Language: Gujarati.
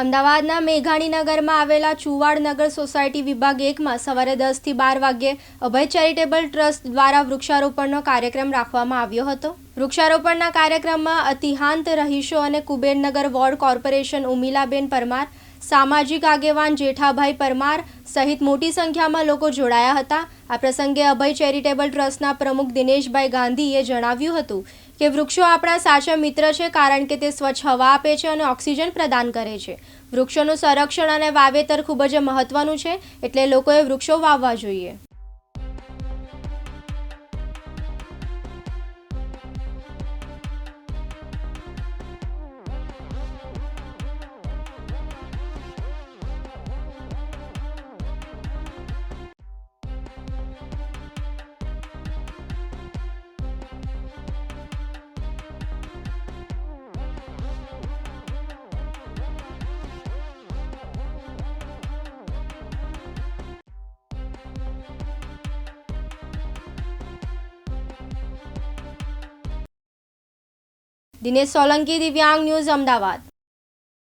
અમદાવાદના મેઘાણીનગરમાં આવેલા ચુવાડનગર સોસાયટી વિભાગ એકમાં સવારે દસથી બાર વાગ્યે અભય ચેરિટેબલ ટ્રસ્ટ દ્વારા વૃક્ષારોપણનો કાર્યક્રમ રાખવામાં આવ્યો હતો. વૃક્ષારોપણના કાર્યક્રમમાં અતિહાંત રહીશો અને કુબેરનગર વોર્ડ કોર્પોરેશન ઉમિલાબેન પરમાર, સામાજિક આગેવાન જેઠાભાઈ પરમાર સહિત મોટી સંખ્યામાં લોકો જોડાયા હતા. આ પ્રસંગે અભય ચેરિટેબલ ટ્રસ્ટના પ્રમુખ દિનેશભાઈ ગાંધીએ જણાવ્યું હતું કે વૃક્ષો આપણા સાચા મિત્ર છે કારણ કે તે સ્વચ્છ હવા આપે છે અને ઓક્સિજન પ્રદાન કરે છે. વૃક્ષોનું સંરક્ષણ અને વાવેતર ખૂબ જ મહત્વનું છે એટલે લોકોએ વૃક્ષો વાવવા જોઈએ. દિનેશ સોલંકી દિવ્યાંગ ન્યૂઝ અમદાવાદ